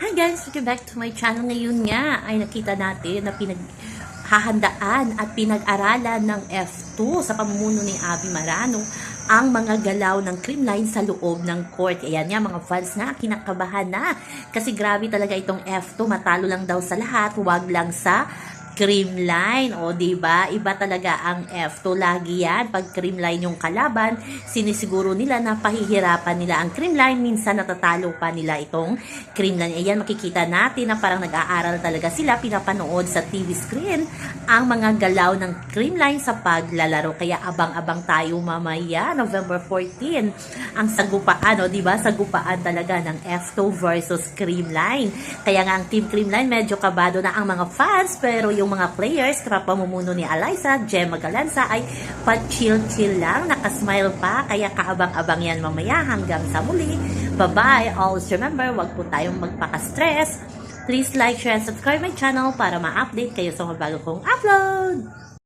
Hi guys! Welcome back to my channel. Ngayon nga ay nakita natin na pinaghahandaan at pinag-aralan ng F2 sa pamumuno ni Abby Marano ang mga galaw ng creamline sa loob ng court. Ayan nga mga fans na kinakabahan na kasi grabe talaga itong F2 matalo lang daw sa lahat wag lang sa creamline. O, di ba? Iba talaga ang F2. Lagi yan. Pag creamline yung kalaban, sinisiguro nila na pahihirapan nila ang creamline. Minsan natatalo pa nila itong creamline. Ayan, makikita natin na parang nag-aaral talaga sila. Pinapanood sa TV screen ang mga galaw ng creamline sa paglalaro. Kaya abang-abang tayo mamaya, November 14. Ang sagupaan, o, di ba? Sagupaan talaga ng F2 versus creamline. Kaya nga ang team creamline, medyo kabado na ang mga fans. Pero yung mga players, kapamumuno ni Eliza, Gemma Galanza ay pa-chill-chill lang, nakasmile pa, kaya kaabang-abang yan mamaya hanggang sa muli. Bye-bye! Always remember, wag po tayong magpaka-stress. Please like, share, and subscribe my channel para ma-update kayo sa mga bago kong upload!